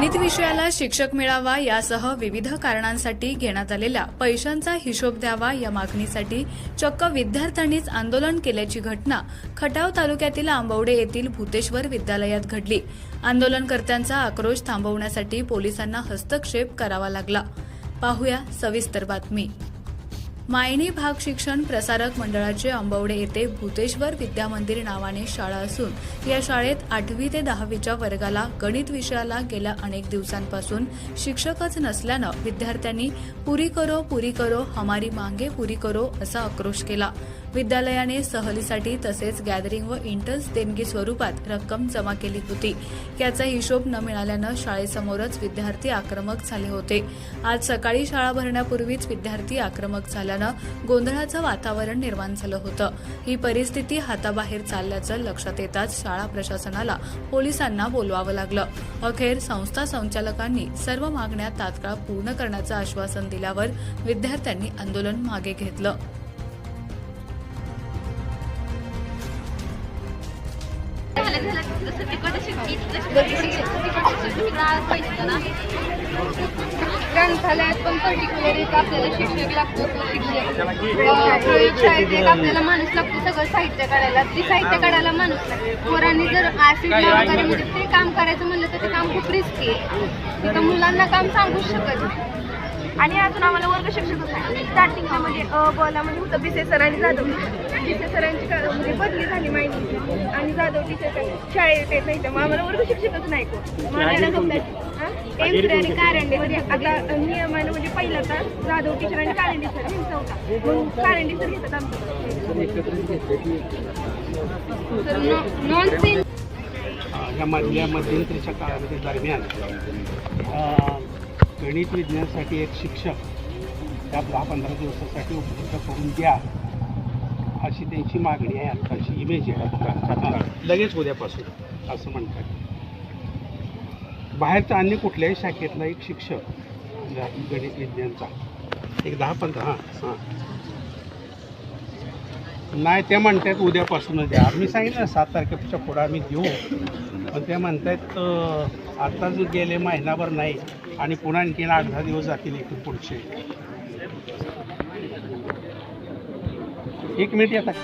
गणित विषयाला शिक्षक मिळावा यासह विविध कारणांसाठी घेण्यात आलेल्या पैशांचा हिशोब द्यावा या मागणीसाठी चक्क विद्यार्थ्यांनीच आंदोलन केल्याची घटना खटाव तालुक्यातील आंबवडे येथील भूतेश्वर विद्यालयात घडली. आंदोलनकर्त्यांचा आक्रोश थांबवण्यासाठी पोलिसांना हस्तक्षेप करावा लागला. पाहूया सविस्तर बातमी. मायणी भाग शिक्षण प्रसारक मंडळाचे आंबवडे येथे भूतेश्वर विद्यामंदिर नावाने शाळा असून या शाळेत आठवी ते दहावीच्या वर्गाला गणित विषयाला गेल्या अनेक दिवसांपासून शिक्षकच नसल्यानं विद्यार्थ्यांनी पुरी करो पुरी करो हमारी मांगे पुरी करो असा आक्रोश केला. विद्यालयाने सहलीसाठी तसेच गॅदरिंग व इंटर्न्स देणगी स्वरूपात रक्कम जमा केली होती. याचा हिशोब न मिळाल्यानं शाळेसमोरच विद्यार्थी आक्रमक झाले होते. आज सकाळी शाळा भरण्यापूर्वीच विद्यार्थी आक्रमक झाल्यानं गोंधळाचं वातावरण निर्माण झालं होतं. ही परिस्थिती हाताबाहेर चालल्याचं लक्षात येताच शाळा प्रशासनाला पोलिसांना बोलवावं लागलं. अखेर संस्था संचालकांनी सर्व मागण्या तात्काळ पूर्ण करण्याचं आश्वासन दिल्यावर विद्यार्थ्यांनी आंदोलन मागे घेतलं. ग्रंथालयात पण पर्टिक्युलर एक आपल्याला शिक्षक लागतो शिक्षक. अं, प्रयोगशाळेत एक आपल्याला माणूस लागतो सगळं साहित्य काढायला. ते साहित्य काढायला माणूस लागतो. पोरांनी जर ऍसिड वगैरे म्हणजे ते काम करायचं म्हणलं तर ते काम खूप रिस्की आहे. तिथं मुलांना काम सांगूच शकत नाही. आणि अजून आम्हाला वर्ग शिक्षकच नाही स्टार्टिंगला म्हणजे अ बला म्हणजे होतं बिसे सर आणि जाधव. बिसे सरांची का- म्हणजे बदली झाली माहिती. आणि जाधव टीचर शाळेत येत नाही तर मग आम्हाला वर्ग शिक्षकच नाही आणि कारंडे म्हणजे आता नियमानं म्हणजे पहिला तास जाधव टीचर आणि कारंडे सर यांचा होता. म्हणून कारंडे सर घेतात आमचं ह्या मधल्या मध्यंतरीच्या काळामध्ये दरम्यान अ, गणित विज्ञानासाठी एक शिक्षक त्या दहा पंधरा दिवसासाठी उपलब्ध करून द्या. अशी त्यांची मागणी आहे आत्ताची इमेज आहे. लगेच उद्यापासून. असं म्हणतात. बाहेरचा अन्य कुठल्याही शाखेतला एक शिक्षक ज्या गणित विज्ञानचा. एक दहा पंधरा. हां हां. नाही ते म्हणतात उद्यापासूनच द्या. मी सांगितलं ना सात तारखेच्या पुढं आम्ही देऊ पण ते म्हणतात अं, आता जो गेले महिनाभर नाही आणि पुन्हा आणखीन आठ दहा दिवस जातील इथून पुढचे. एक मिनिट येतात